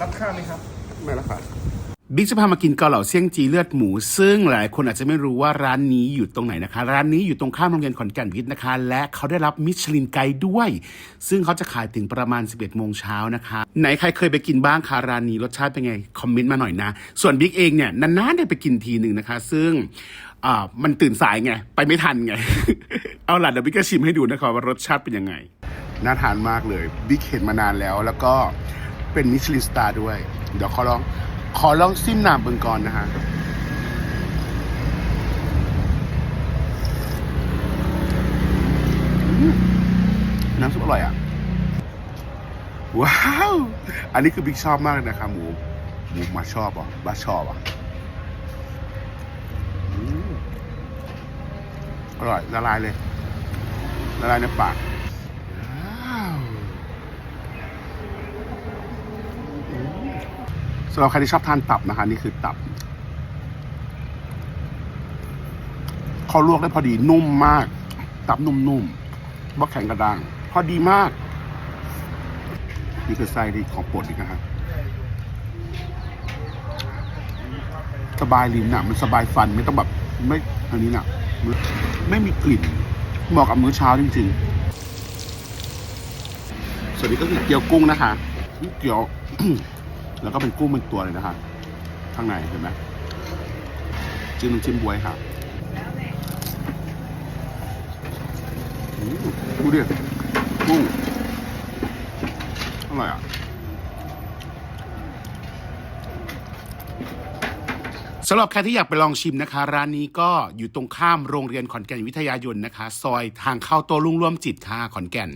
รับข้าวไหมครับ ไม่ละค่ะบิ๊กจะพามากินเกาเหลาเสี่ยงจีเลือดหมู ซึ่งหลายคนอาจจะไม่รู้ว่าร้านนี้อยู่ตรงไหนนะคะ ร้านนี้อยู่ตรงข้ามโรงเรียนขอนแก่นวิทย์นะคะ และเขาได้รับมิชลินไกด์ด้วย ซึ่งเขาจะขายถึงประมาณ 11 โมงเช้านะคะ ไหนใครเคยไปกินบ้างคะร้านนี้รสชาติเป็นไง คอมเมนต์มาหน่อยนะ ส่วนบิ๊กเองเนี่ยนานๆได้ไปกินทีหนึ่งนะคะ ซึ่งอ่ามันตื่นสายไงไปไม่ทันไง เอาล่ะเดี๋ยวบิ๊กจะชิมให้ดูนะคะว่ารสชาติเป็นยังไงน่าทานมากเลยบิ๊กเห็นมานานแล้วแล้วก็ เป็นมิชลินสตาร์ด้วย เดี๋ยวขอลอง ขอลองซิมน้ำเบิงก่อนนะฮะน้ำซุปอร่อยอะ ว้าว อันนี้คือบิ๊กชอบมากเลยนะครับหมู หมูมาชอบอะบ้าชอบอะอร่อยละลายเลยละลายในปาก ว้าว สำหรับใครที่ชอบทานตับนะคะ นี่คือตับเขาลวกได้พอดีนุ่มมาก ตับนุ่มๆบ่แข็งกระด้าง พอดีมาก นี่คือไส้ที่ของโปรดอีกนะครับสบายลิ้นอะมันสบายฟันไม่ต้องแบบไม่อันนี้น่ะไม่มีกลิ่นเหมาะกับมื้อเช้าจริงๆส่วนนี้ก็คือเกี๊ยวกุ้งนะคะเกี๊ยว แล้วก็เป็นกุ้งเป็นตัวเลยนะคะข้างในเห็นไหมจิ้มน้ำจิ้มบวยค่ะอืมดูดิกุ้งอร่อยอะสำหรับใครที่อยากไปลองชิมนะคะ ร้านนี้ก็อยู่ตรงข้ามโรงเรียนขอนแก่นวิทยายนนะคะ ซอยทางเข้าโตลุงร่วมจิตค่ะขอนแก่น